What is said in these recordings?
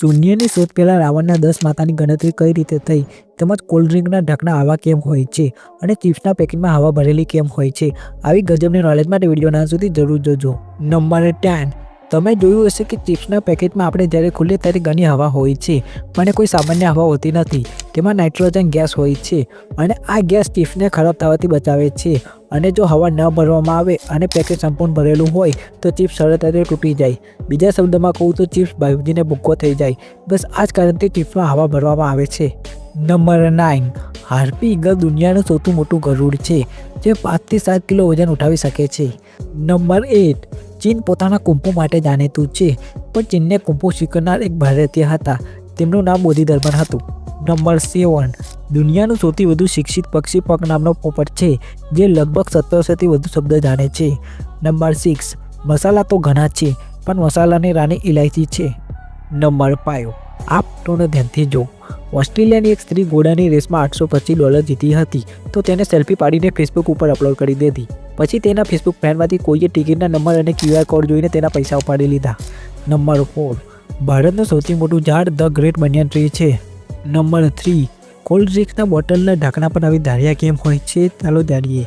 શૂન્યની શોધ પહેલાં રાવણના દસ માતાની ગણતરી કઈ રીતે થઈ? તેમજ કોલ્ડ ડ્રિંકના ઢાંકણા આવા કેમ હોય છે? અને ચિપ્સના પેકેટમાં હવા ભરેલી કેમ હોય છે? આવી ગજબની નોલેજ માટે વીડિયો ના સુધી જરૂર જોજો. નંબર ટેન તમે જોયું હશે કે ચિપ્સના પેકેટમાં આપણે જ્યારે ખુલીએ ત્યારે ઘણી હવા હોય છે. પણ કોઈ સામાન્ય હવા હોતી નથી. તેમાં નાઇટ્રોજન ગેસ હોય છે અને આ ગેસ ચિપ્સને ખરાબ થવાથી બચાવે છે. અને જો હવા ન ભરવામાં આવે અને પેકેટ સંપૂર્ણ ભરેલું હોય, તો ચિપ્સ સરળતાથી તૂટી જાય. બીજા શબ્દોમાં કહું તો ચિપ્સ ભાઈજીને ભૂક્કો થઈ જાય. બસ આ જ કારણથી ચિપ્સમાં હવા ભરવામાં આવે છે. Number nine. હાર્પી ઈગલ દુનિયાનું સૌથી મોટું ગરુડ છે, જે પાંચથી સાત કિલો વજન ઉઠાવી શકે છે. Number eight. ચીન પોતાના કુંફુ માટે જાણીતું છે, પણ ચીનને કુંફુ શીખનાર એક ભારતીય હતા. તેમનું નામ બોધિધર્મન હતું. Number seven. દુનિયાનું સૌથી વધુ શિક્ષિત પક્ષી પગ નામનો પોપટ છે, જે લગભગ સત્તરસોથી વધુ શબ્દ જાણે છે. Number six. મસાલા તો ઘણા છે, પણ મસાલાની રાણી ઇલાયચી છે. નંબર ફાઇવ આ ફોટોને ધ્યાનથી જો ઓસ્ટ્રેલિયાની એક સ્ત્રી ઘોડાની રેસમાં આઠસો પચીસ ડોલર જીતી હતી, તો તેને સેલ્ફી પાડીને ફેસબુક ઉપર અપલોડ કરી દીધી. પછી તેના ફેસબુક ફ્રેન્ડમાંથી કોઈએ ટિકિટના નંબર અને ક્યુઆર કોડ જોઈને તેના પૈસા ઉપાડી લીધા. નંબર ફોર ભારતનું સૌથી મોટું ઝાડ ધ ગ્રેટ બનિયન ટ્રી છે. Number three. કોલ્ડ ડ્રિંક્સના બોટલના ઢાંકણા પર આવી ધારિયા કેમ હોય છે? ચાલો ધારીએ.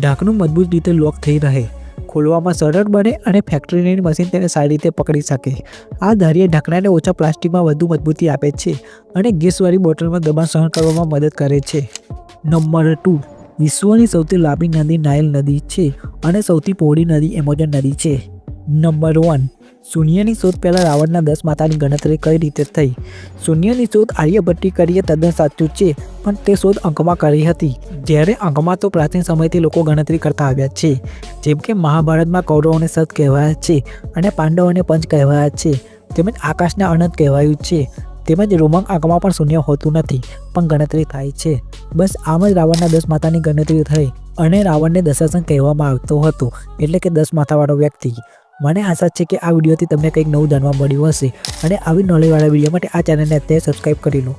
ઢાંકણું મજબૂત રીતે લોક થઈ રહે. ખોલવામાં સરળ બને અને ફેક્ટરીની મશીન તેને સારી રીતે પકડી શકે. આ ધારીય ઢાંકણાને ઓછા પ્લાસ્ટિકમાં વધુ મજબૂતી આપે છે અને ગેસવાળી બોટલમાં દબાણ સહન કરવામાં મદદ કરે છે. Number two. વિશ્વની સૌથી લાંબી નદી નાઇલ નદી છે અને સૌથી પહોળી નદી એમેઝોન નદી છે. Number one. શૂન્યની શોધ પહેલાં રાવણના દસ માતાની ગણતરી કઈ રીતે થઈ? શૂન્યની શોધ આર્યભટ્ટી કરીએ તદ્દન સાચું છે, પણ તે શોધ અંકમાં કરી હતી. જ્યારે અંકમાં તો પ્રાચીન સમયથી લોકો ગણતરી કરતા આવ્યા છે, જેમ કે મહાભારતમાં કૌરવોને સત કહેવાયા છે અને પાંડવોને પંચ કહેવાયા છે. તેમજ આકાશને અનંત કહેવાયું છે. તેમજ રોમક આંકમાં પણ શૂન્ય હોતું નથી, પણ ગણતરી થાય છે. બસ આમ જ રાવણના દસ માતાની ગણતરી થઈ અને રાવણને દશાસન કહેવામાં આવતો હતો, એટલે કે દસ માથાવાળો વ્યક્તિ. મને આશા છે કે આ વિડીયોથી તમને કંઈક નવું જાણવા મળ્યું હશે. અને આવી નોલેજવાળા વીડિયો માટે આ ચેનલને અત્યારે સબસ્ક્રાઈબ કરી લો.